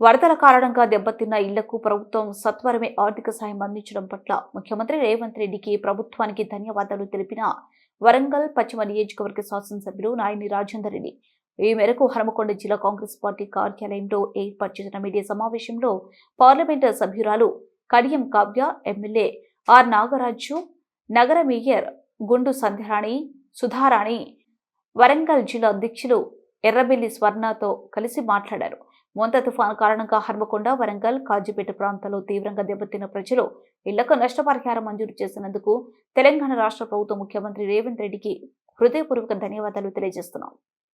వరదల కారణంగా దెబ్బతిన్న ఇళ్ళకు ప్రభుత్వం సత్వరమే ఆర్థిక సాయం అందించడం పట్ల ముఖ్యమంత్రి రేవంత్ రెడ్డికి ప్రభుత్వానికి ధన్యవాదాలు తెలిపిన వరంగల్ పశ్చిమ నియోజకవర్గ శాసనసభ్యులు నాయని రాజేందర్ రెడ్డి. ఈ మేరకు హనుమకొండ జిల్లా కాంగ్రెస్ పార్టీ కార్యాలయంలో ఏర్పాటు చేసిన మీడియా సమావేశంలో పార్లమెంటు సభ్యురాలు కడియం కావ్య ఎమ్మెల్యే ఆర్ నాగరాజు నగర మేయర్ గుండు సంధ్యారాణి సుధారాణి వరంగల్ జిల్లా అధ్యక్షులు ఎర్రబెల్లి స్వర్ణతో కలిసి మాట్లాడారు. మొంత తుఫాను కారణంగా హర్మకొండ వరంగల్ కాజీపేట ప్రాంతాల్లో తీవ్రంగా దెబ్బతిన్న ప్రజలు ఇళ్ళకు నష్టపరిహారం మంజూరు చేసినందుకు తెలంగాణ రాష్ట్ర ప్రభుత్వ ముఖ్యమంత్రి రేవంత్ రెడ్డికి హృదయపూర్వక ధన్యవాదాలు తెలియజేస్తున్నాం.